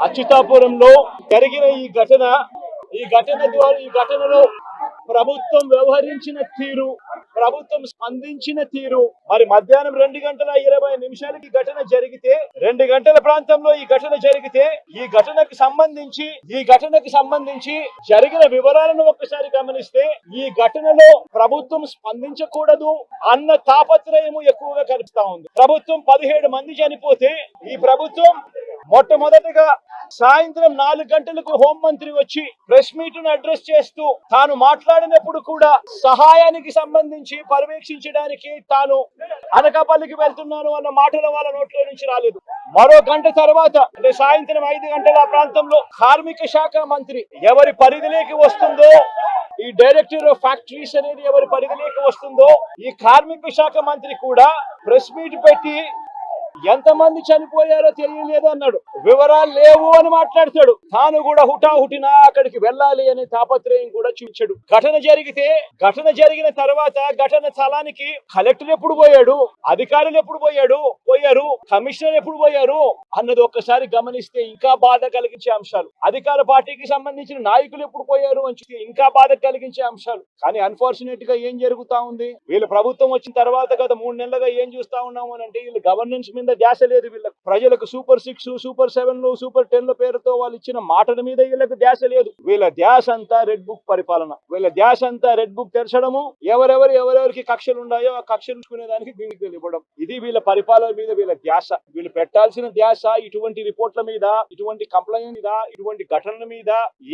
అచ్యుతాపురంలో జరిగిన ఈ ఘటన ఈ ఘటన ద్వారా ఈ ఘటనలో ప్రభుత్వం వ్యవహరించిన తీరు ప్రభుత్వం స్పందించిన తీరు. మరి మధ్యాహ్నం రెండు గంటల ఇరవై నిమిషాలకి ఘటన జరిగితే రెండు గంటల ప్రాంతంలో ఈ ఘటన జరిగితే ఈ ఘటనకు సంబంధించి ఈ ఘటనకు సంబంధించి జరిగిన వివరాలను ఒక్కసారి గమనిస్తే ఈ ఘటనలో ప్రభుత్వం స్పందించకూడదు అన్న తాపత్రయము ఎక్కువగా కనిపిస్తా ఉంది. ప్రభుత్వం పదిహేడు మంది చనిపోతే ఈ ప్రభుత్వం మొట్టమొదటిగా సాయంత్రం నాలుగు గంటలకు హోం మంత్రి వచ్చి ప్రెస్ మీట్ను అడ్రస్ చేస్తూ తాను మాట్లాడినప్పుడు కూడా సహాయానికి సంబంధించి పర్యవేక్షించడానికి తాను అనకాపల్లికి వెళ్తున్నాను అన్న మాటలు వాళ్ళ నోట్లో నుంచి రాలేదు. మరో గంట తర్వాత అంటే సాయంత్రం ఐదు గంటల ప్రాంతంలో కార్మిక శాఖ మంత్రి ఎవరి పరిధిలోకి వస్తుందో ఈ డైరెక్టర్ ఆఫ్ ఫ్యాక్టరీస్ అనేది ఎవరి పరిధిలోకి వస్తుందో ఈ కార్మిక శాఖ మంత్రి కూడా ప్రెస్ మీట్ పెట్టి ఎంతమంది చనిపోయారో తెలియలేదు అన్నాడు. వివరాలు లేవు అని మాట్లాడతాడు. తాను కూడా హుటాహుటిన అక్కడికి వెళ్ళాలి అనే తాపత్రయం కూడా చూపించాడు. ఘటన జరిగితే ఘటన జరిగిన తర్వాత ఘటన స్థలానికి కలెక్టర్ ఎప్పుడు పోయాడు? అధికారులు ఎప్పుడు పోయాడు? పోయారు? కమిషనర్ ఎప్పుడు పోయారు? అన్నది ఒక్కసారి గమనిస్తే ఇంకా బాధ కలిగించే అంశాలు. అధికార పార్టీకి సంబంధించిన నాయకులు ఎప్పుడు పోయారు అని చూస్తే ఇంకా బాధ కలిగించే అంశాలు. కానీ అన్ఫార్చునేట్గా ఏం జరుగుతా ఉంది? వీళ్ళ ప్రభుత్వం వచ్చిన తర్వాత గత మూడు నెలలుగా ఏం చూస్తా ఉన్నాము అని అంటే వీళ్ళు గవర్నెన్స్ మీద ధ్యాస లేదు వీళ్ళకు. ప్రజలకు super six super seven super ten పేరుతో వాళ్ళు ఇచ్చిన మాటల మీద వీళ్ళకి ధ్యాస లేదు. వీళ్ళ ధ్యాస అంతా రెడ్ బుక్ పరిపాలన. వీళ్ళ ధ్యాస అంతా రెడ్ బుక్ తెరచడము. ఎవరెవరు ఎవరెవరికి కక్షలు ఉన్నాయో ఆ కక్షలు దానికి దీనికి ఇవ్వడం. ఇది వీళ్ళ పరిపాలన మీద వీళ్ళ ధ్యాస. వీళ్ళు పెట్టాల్సిన ధ్యాస ఇటువంటి రిపోర్ట్ల మీద ఇటువంటి కంప్లైంట్ మీద ఇటువంటి ఘటనల మీద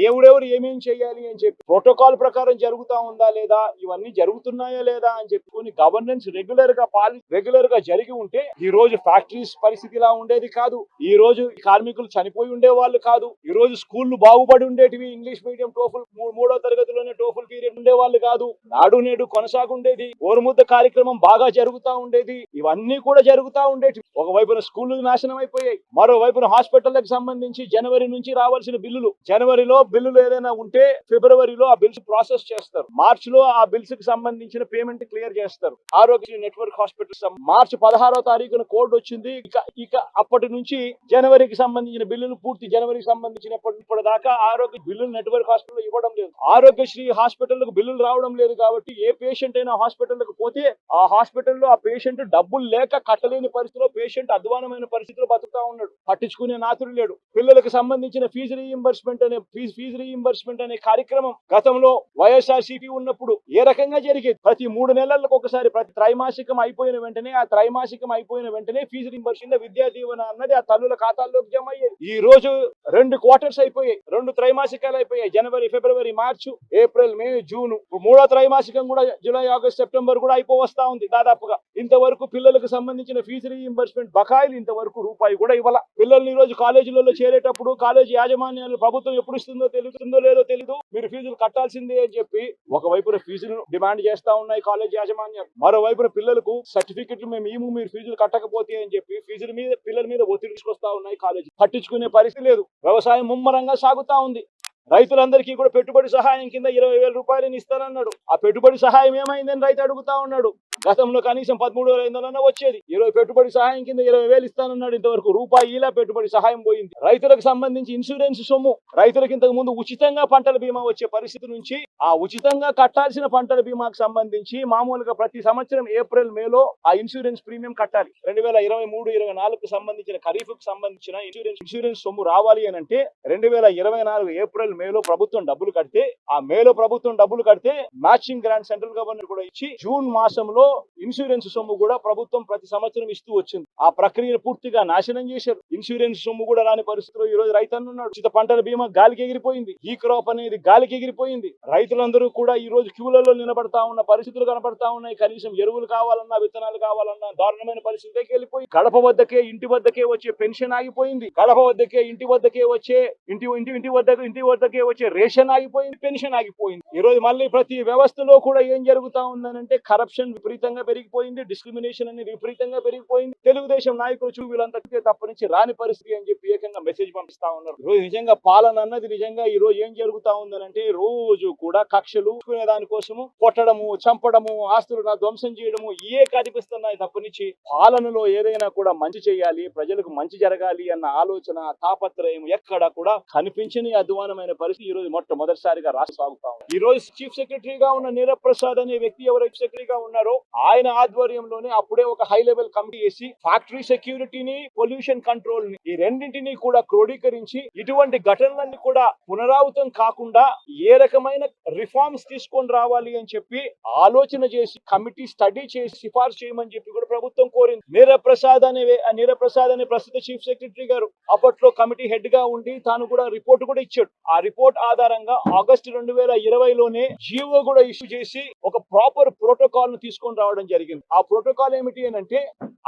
ఎవరెవరు ఏమేమి చేయాలి అని చెప్పి ప్రోటోకాల్ ప్రకారం జరుగుతా ఉందా లేదా ఇవన్నీ జరుగుతున్నాయా లేదా అని చెప్పుకొని గవర్నెన్స్ రెగ్యులర్గా పాలి రెగ్యులర్గా జరిగి ఉంటే ఈ రోజు ఫ్యాక్టరీస్ పరిస్థితి ఇలా ఉండేది కాదు. ఈ రోజు కార్మికులు చనిపోయి ఉండేవాళ్ళు కాదు. ఈ రోజు స్కూళ్ళు బాగుపడి ఉండేటివి ఇంగ్లీష్ మీడియం టోఫుల్ మూడో తరగతిలోనే టోఫుల్ పీరియడ్ ఉండేవాళ్ళు కాదు. నాడు నేడు కొనసాగుండేది. ఓరుముద్ద కార్యక్రమం బాగా జరుగుతా ఉండేది. ఇవన్నీ కూడా జరుగుతా ఉండేవి ఒకవైపున స్కూళ్ళు నాశనం అయిపోయాయి. మరోవైపున హాస్పిటల్కి సంబంధించి జనవరి నుంచి రావాల్సిన బిల్లులు. జనవరిలో బిల్లులు ఏదైనా ఉంటే ఫిబ్రవరిలో ఆ బిల్స్ ప్రాసెస్ చేస్తారు. మార్చ్లో ఆ బిల్స్కి సంబంధించిన పేమెంట్ క్లియర్ చేస్తారు. ఆరోగ్య నెట్వర్క్ హాస్పిటల్ మార్చి పదహారో తారీఖున కోడ్ వచ్చింది. ఇక ఇక అప్పటి నుంచి జనవరికి సంబంధించిన బిల్లులు పూర్తి జనవరికి సంబంధించినప్పటి ఇప్పటి దాకా ఆరోగ్య బిల్లులు నెట్వర్క్ హాస్పిటల్ ఇవ్వడం లేదు. ఆరోగ్యశ్రీ హాస్పిటల్కు బిల్లులు రావడం లేదు కాబట్టి ఏ పేషెంట్ అయినా హాస్పిటల్కు పోతే ఆ హాస్పిటల్లో ఆ పేషెంట్ డబ్బులు లేక కట్టలేని పరిస్థితిలో పేషెంట్ అధ్వానమైన పరిస్థితిలో బతుకుతా ఉన్నాడు. పట్టించుకునే నాతుడు లేడు. పిల్లలకు సంబంధించిన ఫీజు రీఇంబర్స్మెంట్ అనే ఫీజు ఫీజు రీఇంబర్స్మెంట్ అనే కార్యక్రమం గతంలో వైఎస్ఆర్ సిపి ఉన్నప్పుడు ఏ రకంగా జరిగేది? ప్రతి మూడు నెలలకు ఒకసారి ప్రతి త్రైమాసికం అయిపోయిన వెంటనే ఆ త్రైమాసికం అయిపోయిన వెంటనే ఫీజు రీయింబర్స్మెంట్ విద్యా దీవెన అన్నది ఆ తల్లుల ఖాతాల్లోకి జమ అయ్యేది ఈ రోజు రెండు క్వార్టర్స్ అయిపోయాయి. రెండు త్రైమాసికాలు అయిపోయాయి. జనవరి ఫిబ్రవరి మార్చి ఏప్రిల్ మే జూన్. మూడో త్రైమాసికం కూడా జూలై ఆగస్ట్ సెప్టెంబర్ కూడా అయిపోవస్తా ఉంది దాదాపుగా. ఇంతవరకు పిల్లలకు సంబంధించిన ఫీజు రీఇంబర్స్మెంట్ బకాయిలు ఇంతవరకు రూపాయి కూడా ఇవ్వాల. పిల్లల్ని ఈరోజు రోజు కాలేజీలలో చేరేటప్పుడు కాలేజీ యాజమాన్యాలు ప్రభుత్వం ఎప్పుడు ఇస్తుందో తెలుస్తుందో లేదో తెలీదు. మీరు ఫీజులు కట్టాల్సిందే అని చెప్పి ఒకవైపున ఫీజులు డిమాండ్ చేస్తా ఉన్నాయి కాలేజ్ యాజమాన్యాలు. మరోవైపున పిల్లలకు సర్టిఫికెట్లు మేము ఏమో మీరు ఫీజులు కట్టకపోతే అని చెప్పి ఫీజుల మీద పిల్లల మీద ఒత్తిడి తీసుకొస్తా ఉన్నాయి కాలేజీ. పట్టించుకునే పరిస్థితి లేదు. వ్యవసాయం ముమ్మరంగా సాగుతా ఉంది. రైతులందరికీ కూడా పెట్టుబడి సహాయం కింద ఇరవై వేల రూపాయలు ఇస్తానన్నాడు. ఆ పెట్టుబడి సహాయం ఏమైందని రైతు అడుగుతా ఉన్నాడు. గతంలో కనీసం పదమూడు వేల ఐదు వందలన్నా వచ్చేది. ఇరవై పెట్టుబడి సహాయం కింద ఇరవై వేలు ఇస్తానన్నాడు ఇంతవరకు. రూపాయి ఇలా పెట్టుబడి సహాయం పోయింది. రైతులకు సంబంధించి ఇన్సూరెన్స్ సొమ్ము. రైతులకు ఇంతకు ముందు ఉచితంగా పంటల బీమా వచ్చే పరిస్థితి నుంచి ఆ ఉచితంగా కట్టాల్సిన పంటల బీమాకు సంబంధించి మామూలుగా ప్రతి సంవత్సరం ఏప్రిల్ మేలో ఆ ఇన్సూరెన్స్ ప్రీమియం కట్టాలి. రెండు వేల ఇరవై మూడు ఇరవై నాలుగుకు సంబంధించిన ఖరీఫ్కు సంబంధించిన ఇన్సూరెన్స్ ఇన్సూరెన్స్ సొమ్ము రావాలి అని అంటే రెండు వేల ఇరవై నాలుగు ఏప్రిల్ మేలో ప్రభుత్వం డబ్బులు కడితే ఆ మేలో ప్రభుత్వం డబ్బులు కడితే మ్యాచింగ్ గ్రాంట్ సెంట్రల్ గవర్నమెంట్ కూడా ఇచ్చి జూన్ మాసంలో ఇన్సూరెన్స్ సొమ్ము కూడా ప్రభుత్వం ప్రతి సంవత్సరం ఇస్తూ వచ్చింది. ఆ ప్రక్రియను పూర్తిగా నాశనం చేశారు. ఇన్సూరెన్స్ సొమ్ము కూడా రాని పరిస్థితిలో ఈ రోజు రైతన్ను ఉన్నాడు. ఉచిత పంటల బీమా గాలికి ఎగిరిపోయింది. ఈ క్రాప్ అనేది గాలికి ఎగిరిపోయింది. రైతులందరూ కూడా ఈ రోజు క్యూలలో నిలబడతా ఉన్న పరిస్థితులు కనబడతా ఉన్నాయి. కనీసం ఎరువులు కావాలన్నా విత్తనాలు కావాలన్నా దారుణమైన పరిస్థితికి వెళ్ళిపోయి గడప వద్దకే ఇంటి వద్దకే వచ్చే పెన్షన్ ఆగిపోయింది. గడప వద్దకే ఇంటి వద్దకే వచ్చే ఇంటి ఇంటి ఇంటి వద్దకు ఇంటి వద్ద వద్దకే వచ్చే రేషన్ ఆగిపోయింది పెన్షన్ ఆగిపోయింది. ఈ రోజు మళ్ళీ ప్రతి వ్యవస్థలో కూడా ఏం జరుగుతా ఉందనంటే కరప్షన్ విపరీతంగా పెరిగిపోయింది డిస్క్రిమినేషన్ అనేది విపరీతంగా పెరిగిపోయింది. తెలుగుదేశం నాయకులు చూ వీళ్ళంతా తప్ప నుంచి రాని పరిస్థితి అని చెప్పి ఏకంగా మెసేజ్ పంపిస్తా ఉన్నారు. ఈ రోజు నిజంగా పాలన అన్నది నిజంగా ఈ రోజు ఏం జరుగుతా ఉందనంటే రోజు కూడా కక్షలు దానికోసము కొట్టడము చంపడము ఆస్తులను ధ్వంసం చేయడము ఏ కనిపిస్తున్నాయి తప్పనిచ్చి పాలనలో ఏదైనా కూడా మంచి చేయాలి ప్రజలకు మంచి జరగాలి అన్న ఆలోచన తాపత్రయం ఎక్కడ కూడా కనిపించని అధ్వానమైన పరిస్థితి ఈ రోజు మొట్టమొదటిసారిగా రాష్ట్ర సాగుతా ఉంది. ఈ రోజు చీఫ్ సెక్రటరీగా ఉన్న నీరబ్ ప్రసాద్ అనే వ్యక్తి ఎవరైతే సెక్రటరీగా ఉన్నారో ఆయన ఆధ్వర్యంలోనే అప్పుడే ఒక హై లెవెల్ కమిటీ వేసి ఫ్యాక్టరీ సెక్యూరిటీని పొల్యూషన్ కంట్రోల్ని ఈ రెండింటిని కూడా క్రోడీకరించి ఇటువంటి ఘటనలన్నీ కూడా పునరావృతం కాకుండా ఏ రకమైన రిఫార్మ్స్ తీసుకొని రావాలి అని చెప్పి ఆలోచన చేసి కమిటీ స్టడీ చేసి సిఫార్సు చేయమని చెప్పి కూడా ప్రభుత్వం కోరింది. నీరబ్ ప్రసాద్ అనే వే- నీరబ్ ప్రసాద్ అనే ప్రస్తుత చీఫ్ సెక్రటరీ గారు అప్పట్లో కమిటీ హెడ్గా ఉండి తాను కూడా రిపోర్ట్ కూడా ఇచ్చాడు. ఆ రిపోర్ట్ ఆధారంగా ఆగస్టు రెండు వేల ఇరవైలోనే జియో కూడా ఇష్యూ చేసి ఒక ప్రాపర్ ప్రోటోకాల్ను తీసుకొని రావడం జరిగింది. ఆ ప్రోటోకాల్ ఏమిటి అని అంటే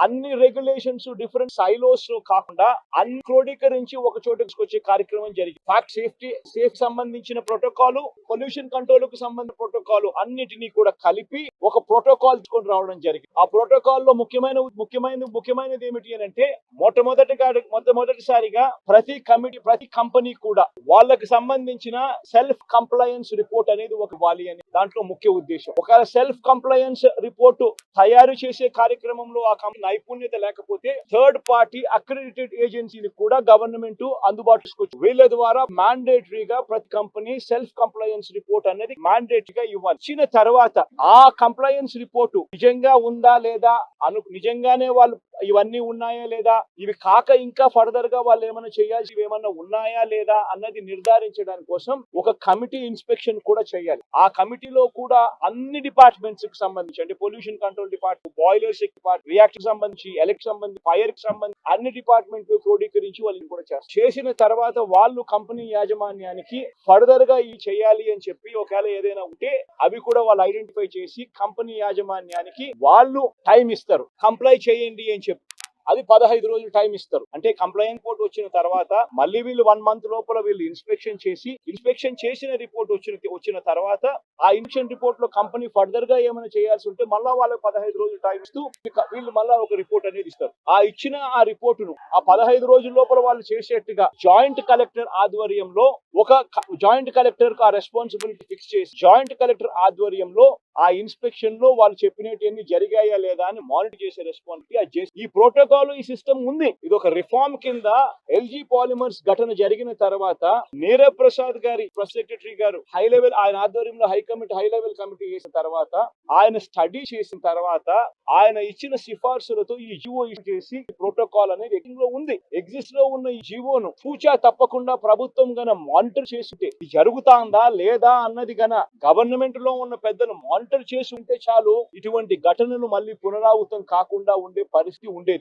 అన్ని రెగ్యులేషన్స్ డిఫరెంట్ సైలోస్ కాకుండా అన్ని క్రోడీకరించి ఒక చోట తీసుకొచ్చే కార్యక్రమం జరిగింది. ఫ్యాక్ట్ సేఫ్టీ సేఫ్ సంబంధించిన ప్రోటోకాల్ పొల్యూషన్ కంట్రోల్కు సంబంధించిన ప్రోటోకాల్ అన్నిటినీ కూడా కలిపి ఒక ప్రోటోకాల్ తీసుకొని రావడం జరిగింది. ఆ ప్రోటోకాల్లో ముఖ్యమైన ముఖ్యమైన ముఖ్యమైనది ఏమిటి అంటే మొట్టమొదటిగా మొట్టమొదటిసారిగా ప్రతి కమిటీ ప్రతి కంపెనీ కూడా వాళ్ళకి సంబంధించిన సెల్ఫ్ కంప్లయన్స్ రిపోర్ట్ అనేది ఒక ఇవ్వాలి అని దాంట్లో ముఖ్య ఉద్దేశం. ఒకవేళ సెల్ఫ్ కంప్లయన్స్ రిపోర్టు తయారు చేసే కార్యక్రమంలో ఆ కంపెనీ నైపుణ్యత లేకపోతే థర్డ్ పార్టీ అక్రెడిటెడ్ ఏజెన్సీని కూడా గవర్నమెంట్ అందుబాటు చేసుకోవచ్చు వీళ్ళ ద్వారా మ్యాండేటరీగా ప్రతి కంపెనీ సెల్ఫ్ కంప్లయన్స్ రిపోర్ట్ అనేది మ్యాండేటరీగా ఇవ్వాలి. ఇచ్చిన తర్వాత ఆ కంప్లయన్స్ రిపోర్టు నిజంగా ఉందా లేదా అను నిజంగానే వాళ్ళు ఇవన్నీ ఉన్నాయా లేదా? ఇవి కాక ఇంకా ఫర్దర్గా వాళ్ళు ఏమైనా చేయాల్సి ఏమైనా ఉన్నాయా లేదా అన్నది నిర్ధారించడానికి కోసం ఒక కమిటీ ఇన్స్పెక్షన్ కూడా చేయాలి. ఆ కమిటీలో కూడా అన్ని డిపార్ట్మెంట్స్కి సంబంధించి అంటే pollution control department boilers department react సంబంధించి ఎలక్ట్ సంబంధించి ఫైర్కి సంబంధించి అన్ని డిపార్ట్మెంట్ క్రోడీకరించి వాళ్ళు కూడా చేస్తారు. చేసిన తర్వాత వాళ్ళు కంపెనీ యాజమాన్యానికి ఫర్దర్గా ఈ చేయాలి అని చెప్పి ఒకవేళ ఏదైనా ఉంటే అవి కూడా వాళ్ళు ఐడెంటిఫై చేసి కంపెనీ యాజమాన్యానికి వాళ్ళు టైం ఇస్తారు. కంప్లై చేయండి అని అది పదహైదు రోజులు టైం ఇస్తారు. అంటే కంప్లైంట్ రిపోర్ట్ వచ్చిన తర్వాత మళ్ళీ వీళ్ళు వన్ మంత్ లోపల వీళ్ళు ఇన్స్పెక్షన్ చేసి ఇన్స్పెక్షన్ చేసిన రిపోర్ట్ వచ్చిన వచ్చిన తర్వాత ఆ ఇన్స్పెక్షన్ రిపోర్ట్లో కంపెనీ ఫర్దర్గా ఏమైనా చేయాల్సి ఉంటే మళ్ళా వాళ్ళకి పదహైదు రోజులు టైం ఇస్తూ వీళ్ళు మళ్ళా ఒక రిపోర్ట్ అనేది ఇస్తారు. ఆ ఇచ్చిన ఆ రిపోర్టును ఆ పదహైదు రోజుల లోపల వాళ్ళు చేసేట్టుగా జాయింట్ కలెక్టర్ ఆధ్వర్యంలో ఒక జాయింట్ కలెక్టర్కు ఆ రెస్పాన్సిబిలిటీ ఫిక్స్ చేసి జాయింట్ కలెక్టర్ ఆధ్వర్యంలో ఆ ఇన్స్పెక్షన్లో వాళ్ళు చెప్పినట్టు జరిగాయా లేదా అని మానిటర్ చేసే రెస్పాన్సిబిలిటీ అది ఈ ప్రోటోకాల్ ఈ సిస్టమ్ ఉంది. ఇది ఒక రిఫార్మ్ కింద ఎల్జీ పాలిమర్స్ ఘటన జరిగిన తర్వాత నీరవ్ ప్రసాద్ గారి ప్రెస్ సెక్రటరీ గారు హై లెవెల్ ఆయన ఆధ్వర్యంలో high committee high level committee చేసిన తర్వాత ఆయన స్టడీ చేసిన తర్వాత ఆయన ఇచ్చిన సిఫార్సులతో ఈ జివో ఇష్యూ చేసి ప్రోటోకాల్ అనేది లో ఉంది. ఎగ్జిస్ట్లో ఉన్న ఈ జివోను సూచా తప్పకుండా ప్రభుత్వం గన మానిటర్ చేస్తుంటే జరుగుతాందా లేదా అన్నది గన గవర్నమెంట్లో ఉన్న పెద్దలు మానిటర్ చేసి ఉంటే చాలు ఇటువంటి ఘటనలు మళ్ళీ పునరావృతం కాకుండా ఉండే పరిస్థితి ఉండేది.